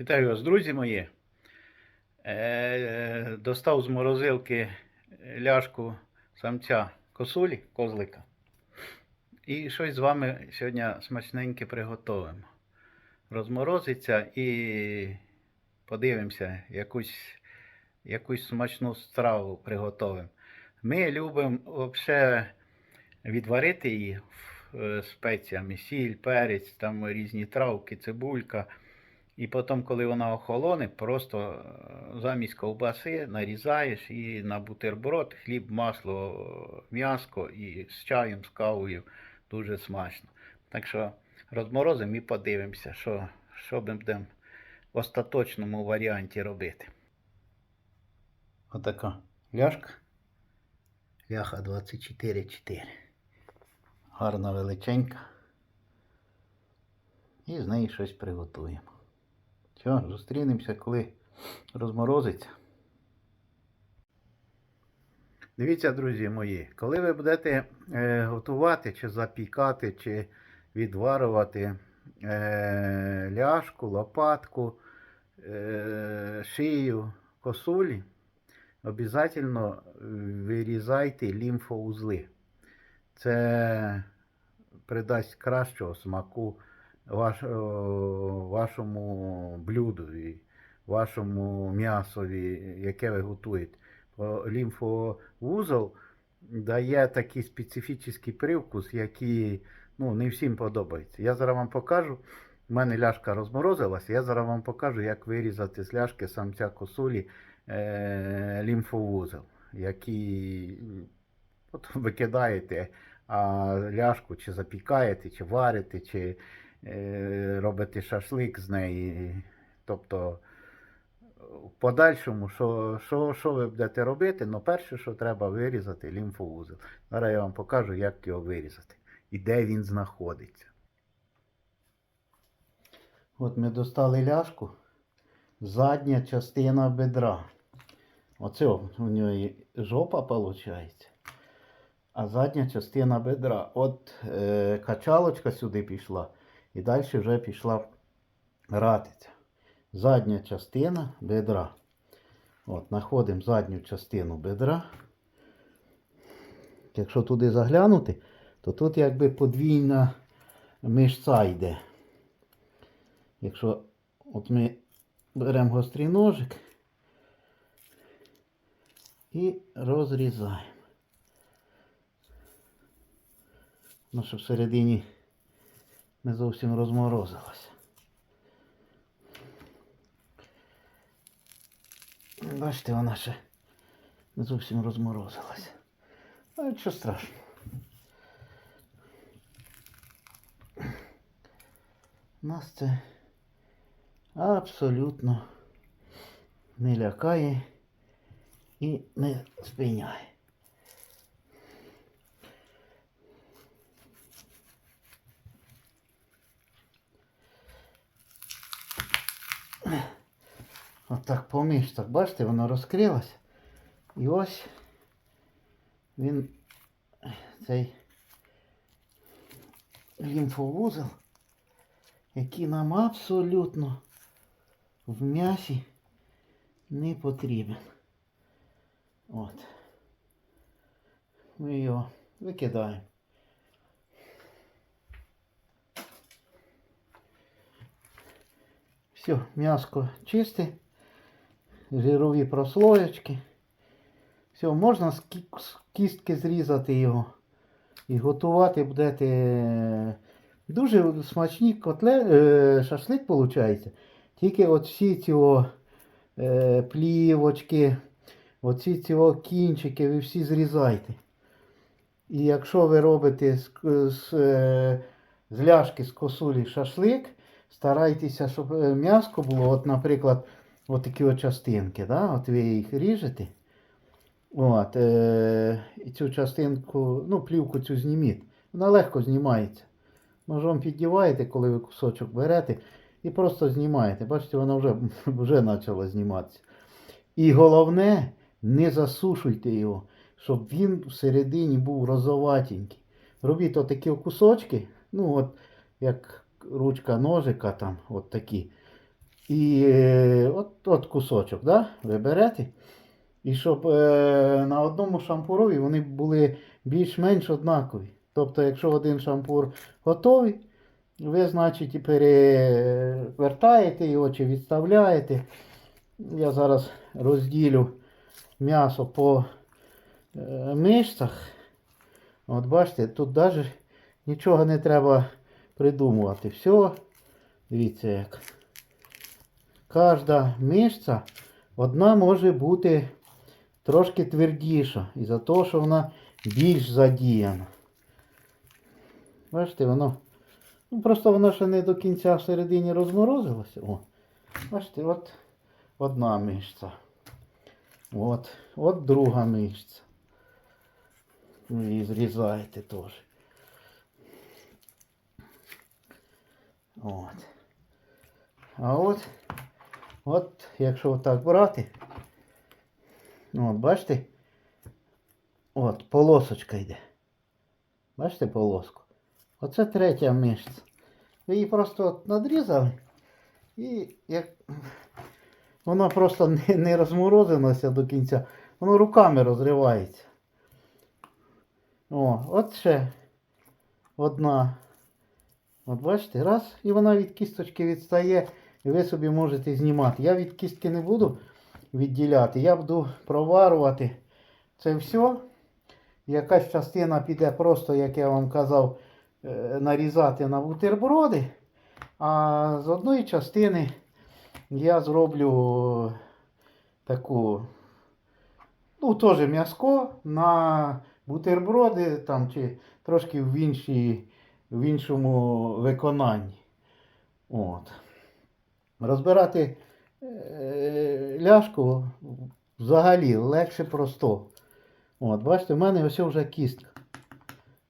Вітаю вас, друзі мої. Е, достав з морозилки ляшку самця косулі, козлика. І щось з вами сьогодні смачненьке приготуємо. Розморозиться і подивимося, якусь, якусь смачну страву приготуємо. Ми любимо взагалі відварити її е, спеціями, сіль, перець, там різні травки, цибулька. І потім, коли вона охолоне, просто е, замість ковбаси нарізаєш і на бутерброд, хліб, масло, м'яско і з чаєм, з кавою дуже смачно. Так що розморозимо і подивимося, що, що будемо в остаточному варіанті робити. Отака ляшка. Ляха 24,4. Гарна величенька. І з неї щось приготуємо. Все, зустрінемося, коли розморозиться. Дивіться, друзі мої, коли ви будете е, готувати, чи запікати, чи відварювати е, ляшку, лопатку, е, шию, косулі, обов'язково вирізайте лімфоузли. Це придасть кращого смаку ваш, вашому блюду, вашому м'ясові, яке ви готуєте. Лімфовузол дає такий специфічний привкус, який ну, не всім подобається. Я зараз вам покажу. У мене ляшка розморозилася, я зараз вам покажу, як вирізати з ляшки самця косулі е, лімфовузол, який от, викидаєте, а ляшку чи запікаєте, чи варите, чи е, робите шашлик з неї. Тобто в подальшому, що, що, що ви будете робити, ну перше, що треба вирізати лімфоузел. Зараз я вам покажу, як його вирізати і де він знаходиться. От ми достали ляшку, задня частина бедра. Оце у нього жопа виходить. А задня частина бедра. От е, качалочка сюди пішла. І далі вже пішла ратиця. Задня частина бедра. От, знаходимо задню частину бедра. Якщо туди заглянути, то тут якби подвійна мишця йде. Якщо от ми беремо гострий ножик і розрізаємо. Ну, щоб всередині не зовсім розморозилося. Бачите, вона ще не зовсім розморозилася. Ну, нічого страшного. Нас це абсолютно не лякає і не спиняє. Отак поміж, так бачите, воно розкрилося. І ось він цей лімфовузол, який нам абсолютно в м'ясі не потрібен. От. Ми його викидаємо. Все, м'яско чисте, жирові прослоєчки. Все, можна з кістки зрізати його і готувати будете е, дуже смачні котле, шашлик виходить. Тільки от всі ці плівочки, оці ці кінчики, ви всі зрізайте. І якщо ви робите з, з, е, з ляшки з косулі шашлик, старайтеся, щоб е, м'яско було, от, наприклад, от такі от частинки, да? от ви їх ріжете. От, е, і цю частинку, ну, плівку цю зніміть. Вона легко знімається. Ножом піддіваєте, коли ви кусочок берете, і просто знімаєте. Бачите, вона вже, вже почала зніматися. І головне, не засушуйте його, щоб він всередині був розоватенький. Робіть отакі кусочки, ну от як ручка ножика там, от такі. І е, от, от кусочок, да? ви берете. І щоб е, на одному шампурові вони були більш-менш однакові. Тобто, якщо один шампур готовий, ви, значить, перевертаєте його чи відставляєте. Я зараз розділю м'ясо по е, мишцях. От бачите, тут навіть нічого не треба придумувати. Все, дивіться як. Кожна мишця одна може бути трошки твердіша. Із-за того, що вона більш задіяна. Бачите, воно. Ну, просто воно ще не до кінця всередині розморозилося. О, бачите, от одна мишця. От, от друга мишця. Ви її зрізаєте теж. От. А от, от, якщо отак брати, от, бачите, от, полосочка йде. Бачите полоску? Оце третя мишця. Ви її просто от надрізали і як воно просто не, не розморозилося до кінця, воно руками розривається. О, от ще одна. От бачите, раз, і вона від кісточки відстає, і ви собі можете знімати. Я від кістки не буду відділяти, я буду проварувати це все. Якась частина піде просто, як я вам казав, е, нарізати на бутерброди. А з одної частини я зроблю таку, ну, теж м'яско на бутерброди там, чи трошки в, іншій, в іншому виконанні. От. Розбирати е, ляшку взагалі легше просто. От, бачите, в мене ось вже кістка.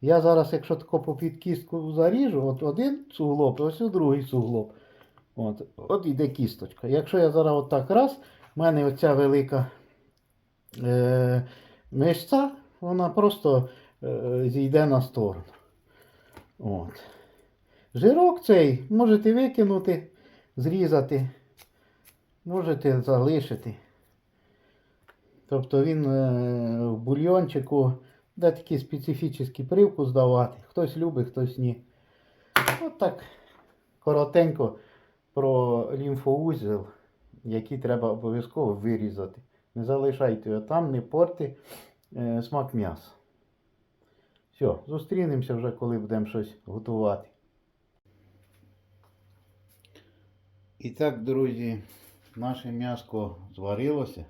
Я зараз, якщо тако попід кістку заріжу, от один суглоб, ось другий суглоб. От, от іде кісточка. Якщо я зараз отак раз, в мене оця велика е, мишця, вона просто е, зійде на сторону. От. Жирок цей можете викинути, зрізати, можете залишити. Тобто він е, в бульйончику де такий специфічний привкус давати. Хтось любить, хтось ні. От так коротенько про лімфоузел, який треба обов'язково вирізати. Не залишайте його там, не порти е, смак м'яса. Все, зустрінемося вже, коли будемо щось готувати. І так, друзі, наше м'яско зварилося,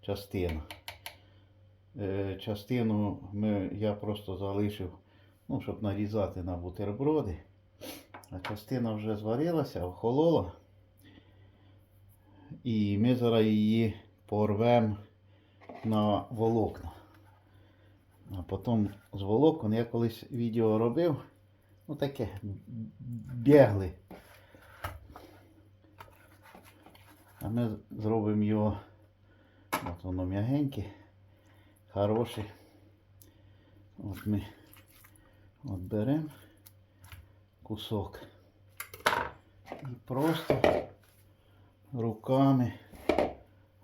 частина. Е, Частину ми, я просто залишив, ну, щоб нарізати на бутерброди. А частина вже зварилася, охолола. І ми зараз її порвемо на волокна. А потім з волокон я колись відео робив. Ну таке бігли. А ми зробимо його. От воно м'ягеньке, хороше. От ми от беремо кусок і просто руками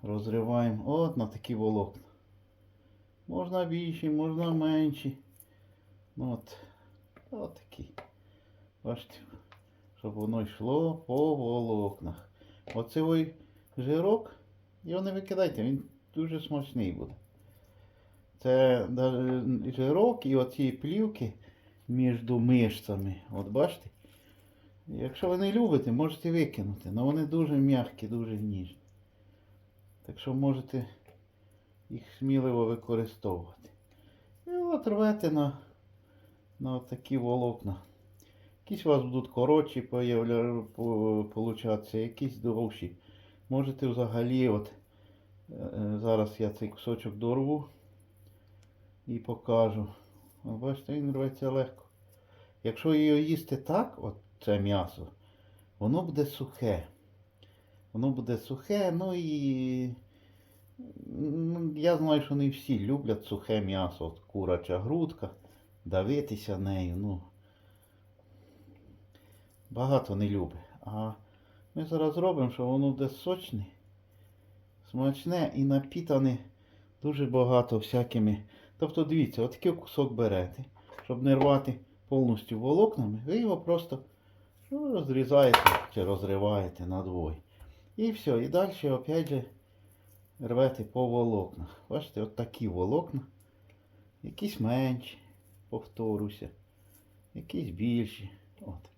розриваємо от на такі волокна. Можна більші, можна менші. Ну, От, от такі. Бачите, щоб воно йшло по волокнах. Оце ой жирок, його не викидайте, він дуже смачний буде. Це жирок і оці плівки між мишцями. От бачите? Якщо ви не любите, можете викинути. Але вони дуже м'які, дуже ніжні. Так що можете їх сміливо використовувати. І от рвете на, на такі волокна. Якісь у вас будуть коротші получатися, якісь довші. Можете взагалі, от е, е, зараз я цей кусочок дорву і покажу. Бачите, він рветься легко. Якщо його їсти так, от це м'ясо, воно буде сухе. Воно буде сухе, ну і ну, я знаю, що не всі люблять сухе м'ясо, от куряча грудка, давитися нею, ну. Багато не любить. А Ми зараз зробимо, що воно буде сочне, смачне і напітане дуже багато всякими. Тобто, дивіться, отакий кусок берете, щоб не рвати повністю волокнами, ви його просто ну, розрізаєте чи розриваєте надвоє. І все. І далі опять же рвете по волокнах. Бачите, от такі волокна. Якісь менші, повторюся, якісь більші. От.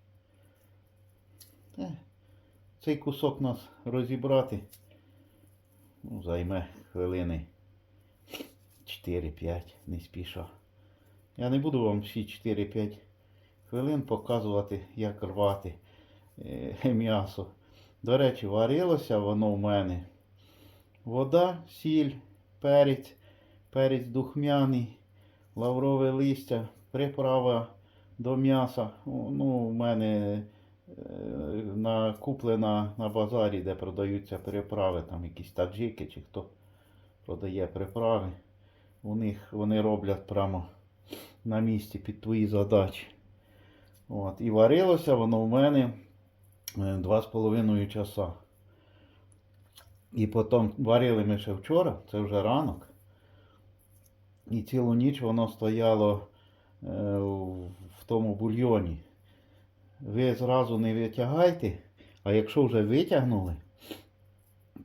Цей кусок нас розібрати ну, займе хвилини 4-5, не спіша. Я не буду вам всі 4-5 хвилин показувати, як рвати е, м'ясо. До речі, варилося воно в мене. Вода, сіль, перець, перець духмяний, лаврове листя, приправа до м'яса. Ну, в мене е, на, базарі, де продаються приправи, там якісь таджики чи хто продає приправи. У них вони роблять прямо на місці під твої задачі. От. І варилося воно в мене е, два з половиною часа. І потім варили ми ще вчора, це вже ранок. І цілу ніч воно стояло е, в тому бульйоні. Ви зразу не витягайте, а якщо вже витягнули,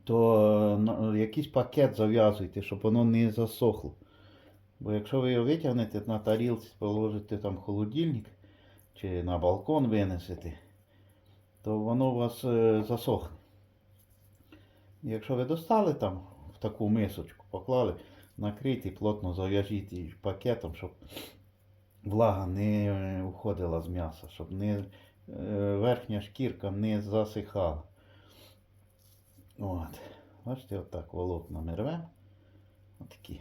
то е, якийсь пакет зав'язуйте, щоб воно не засохло. Бо якщо ви його витягнете на тарілці, положите там холодильник чи на балкон винесете, то воно у вас е, засохне. Якщо ви достали там в таку мисочку, поклали, накрийте, плотно зав'яжіть пакетом, щоб влага не уходила з м'яса, щоб не, е, верхня шкірка не засихала. От. Бачите, отак волокна ми рвемо. Отакі.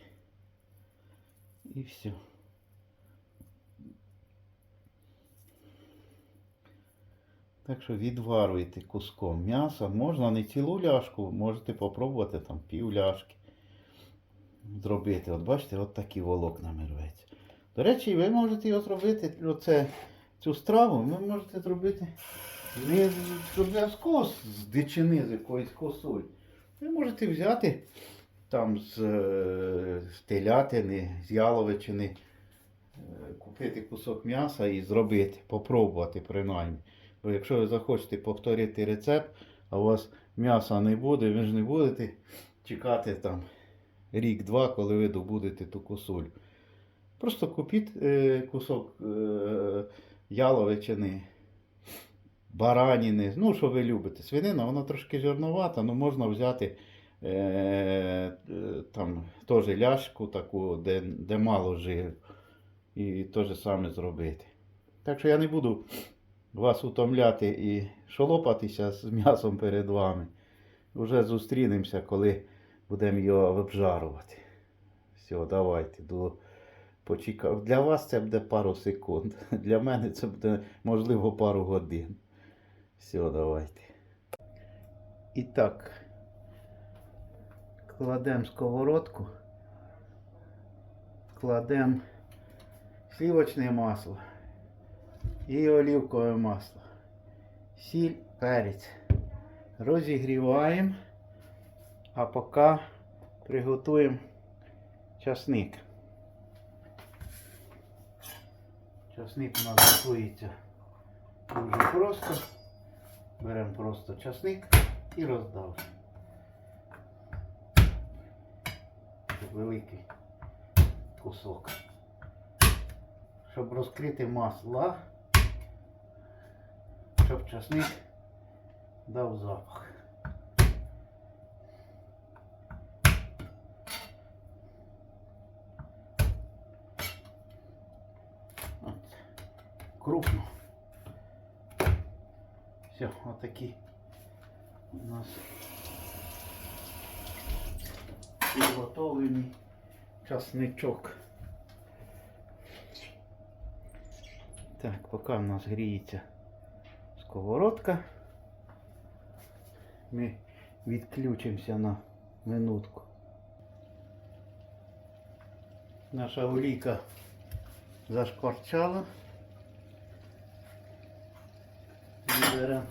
І все. Так що відварюйте куском м'яса. Можна не цілу ляшку, можете попробувати там пів ляшки зробити. От бачите, от такі волокна рветься. До речі, ви можете його зробити, оце, цю страву, ви можете зробити не обов'язково з дичини, з якоїсь косою. Ви можете взяти там з, е, з телятини, з яловичини, е, купити кусок м'яса і зробити, попробувати принаймні. Бо якщо ви захочете повторити рецепт, а у вас м'яса не буде, ви ж не будете чекати там рік-два, коли ви добудете ту косулю. Просто купіть е, кусок е, яловичини, бараніни, ну, що ви любите. Свинина, вона трошки жирновата, але можна взяти е, там теж ляшку таку, де, де мало жиру. І те ж саме зробити. Так що я не буду вас утомляти і шолопатися з м'ясом перед вами. Уже зустрінемося, коли будемо його обжарувати. Все, давайте. До... Почекав. Для вас це буде пару секунд. Для мене це буде, можливо, пару годин. Все, давайте. І так. Кладемо сковородку. Кладемо сливочне масло і олівкове масло. Сіль, перець. Розігріваємо, а поки приготуємо часник. Часник у нас готується дуже просто. Беремо просто часник і роздавимо. Великий кусок. Щоб розкрити масло, щоб часник дав запах. От. Крупно. Все, отакий у нас підготовлений часничок. Так, поки в нас гріється сковородка, ми відключимося на минутку. Наша олійка зашкварчала. І беремо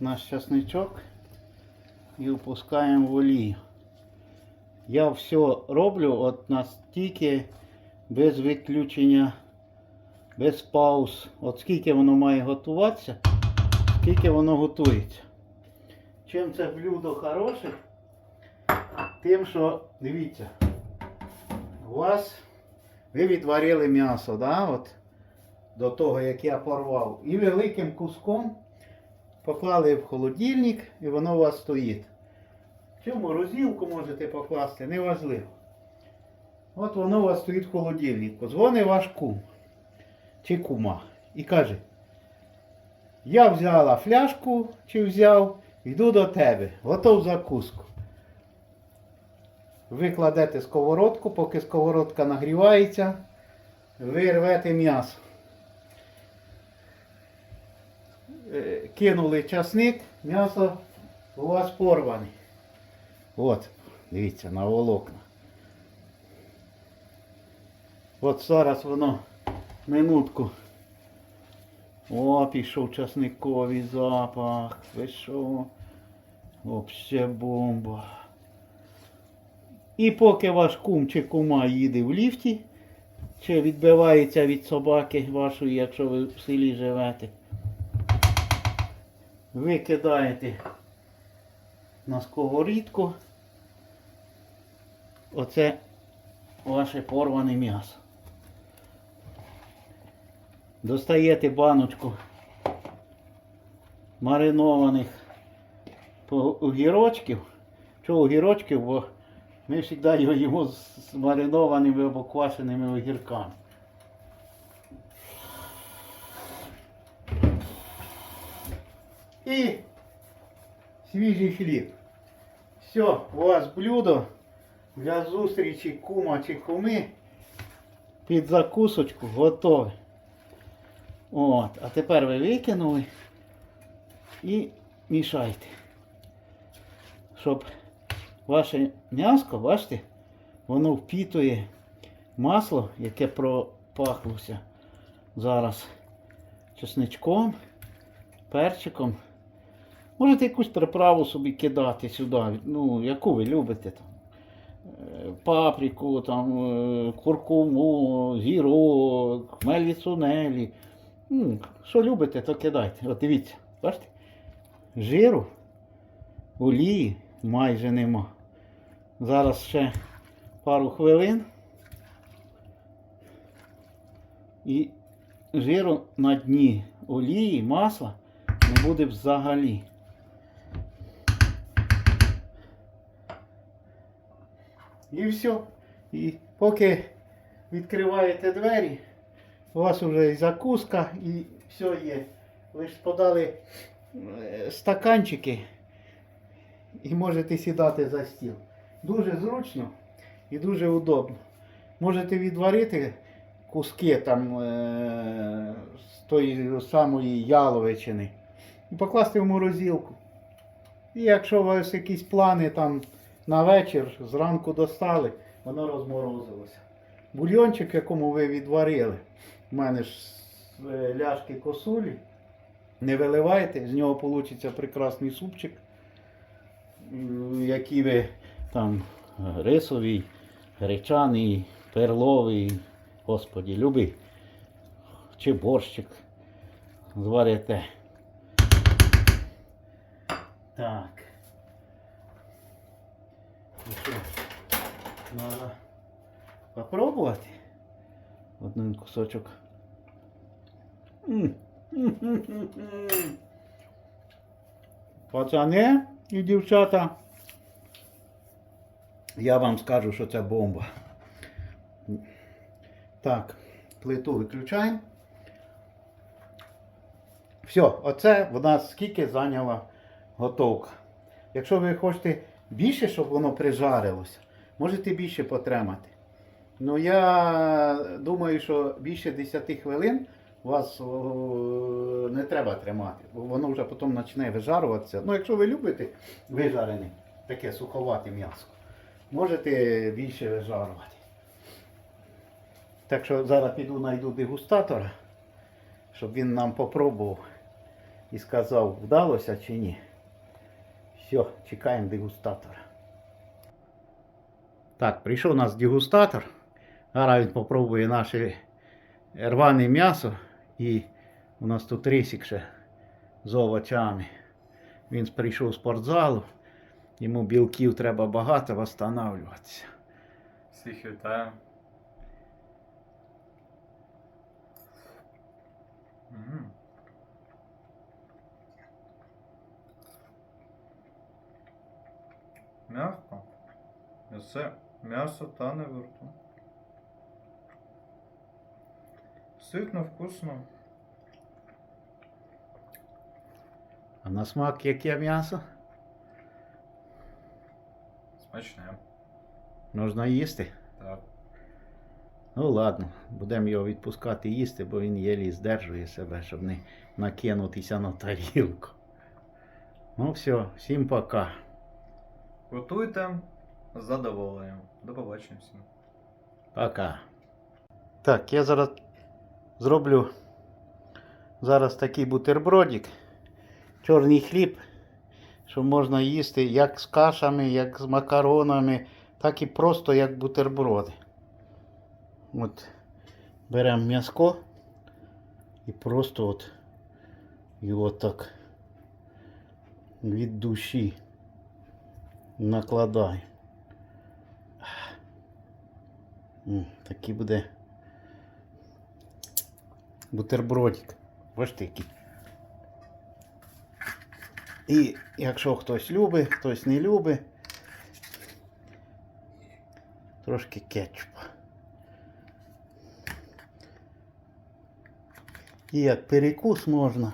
наш часничок і опускаємо в олію. Я все роблю от настільки без виключення, без пауз. От скільки воно має готуватися, скільки воно готується. Чим це блюдо хороше? Тим, що, дивіться, у вас ви відварили м'ясо, да, от, до того, як я порвав. І великим куском поклали в холодильник і воно у вас стоїть. В морозилку можете покласти, неважливо. От воно у вас стоїть в холодильнику. Дзвонить ваш кум чи кума і каже, я взяла фляжку чи взяв, йду до тебе, готов закуску. Ви кладете сковородку, поки сковородка нагрівається, ви рвете м'ясо. Е, Кинули часник, м'ясо у вас порване. От, дивіться, на волокна. От зараз воно минутку. О, пішов часниковий запах. Ви що? Вообще бомба. І поки ваш кум чи кума їде в ліфті, чи відбивається від собаки вашої, якщо ви в селі живете, ви кидаєте на сковорідку оце ваше порване м'ясо. Достаєте баночку маринованих огірочків. Чого огірочків, бо ми завжди його їмо з маринованими або квашеними огірками. І свіжий хліб. Все, у вас блюдо для зустрічі кума чи куми під закусочку готове. От, а тепер ви викинули і мішайте. Щоб ваше м'яско, бачите, воно впітує масло, яке пропахлося зараз чесничком, перчиком. Можете якусь приправу собі кидати сюди, ну, яку ви любите там. Е, Паприку, там, е, куркуму, зірок, хмелі сунелі. Що любите, то кидайте. От дивіться, бачите? Жиру, олії майже нема. Зараз ще пару хвилин. І жиру на дні олії, масла не буде взагалі. І все. І поки відкриваєте двері, у вас вже і закуска, і все є. Ви ж подали е, стаканчики і можете сідати за стіл. Дуже зручно і дуже удобно. Можете відварити куски там е- з тої самої яловичини і покласти в морозилку. І якщо у вас якісь плани там на вечір, зранку достали, воно розморозилося. Бульйончик, якому ви відварили, у мене ж з е, ляшки косулі, не виливайте, з нього вийде прекрасний супчик, який ви там рисовий, гречаний, перловий, господі, любий, чи борщик зварите. Так. Ну що, треба попробувати один кусочок. Пацани і дівчата. Я вам скажу, що це бомба. Так, плиту виключаємо. Все, оце в нас скільки зайняла готовка. Якщо ви хочете більше, щоб воно прижарилося, можете більше потримати. Ну я думаю, що більше 10 хвилин вас о, не треба тримати, бо воно вже потім почне вижарюватися. Ну, якщо ви любите вижарене, таке суховате м'ясо, можете більше вижарувати. Так що зараз піду знайду дегустатора, щоб він нам попробував і сказав, вдалося чи ні. Все, чекаємо дегустатора. Так, прийшов у нас дегустатор. Зараз він попробує наше рване м'ясо. І у нас тут рисик ще з овочами. Він прийшов з спортзалу. Йому білків треба багато встановлюватися. Всіх вітаю. М. М'яко. М'ясе. М'ясо тане во рту. Ситно, вкусно. А на смак яке м'ясо? Смачне. Можна їсти? Так. Ну ладно, будемо його відпускати їсти, бо він єлі здержує себе, щоб не накинутися на тарілку. Ну все, всім пока. Готуйте з задоволенням. До побачення всім. Пока. Так, я зараз зроблю зараз такий бутербродик. Чорний хліб, що можна їсти як з кашами, як з макаронами, так і просто як бутерброди. От беремо м'яско і просто от його так від душі накладаємо. Такий буде бутербродик. Бачите який. І якщо хтось любить, хтось не любить, трошки кетчупа. І як перекус можна,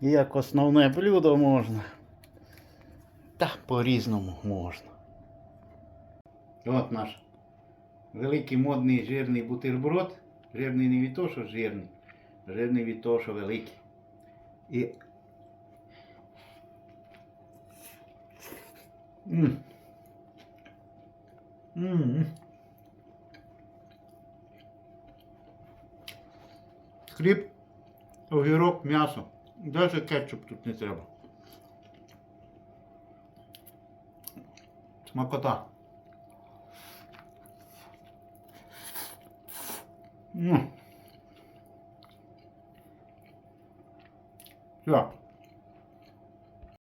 і як основне блюдо можна. Та по-різному можна. От наш великий модний жирний бутерброд. Жирний не від того, що жирний, жирний від того, що великий. І. М. М. Хліб, огірок, м'ясо. Навіть кетчуп тут не треба. Смакота. Все.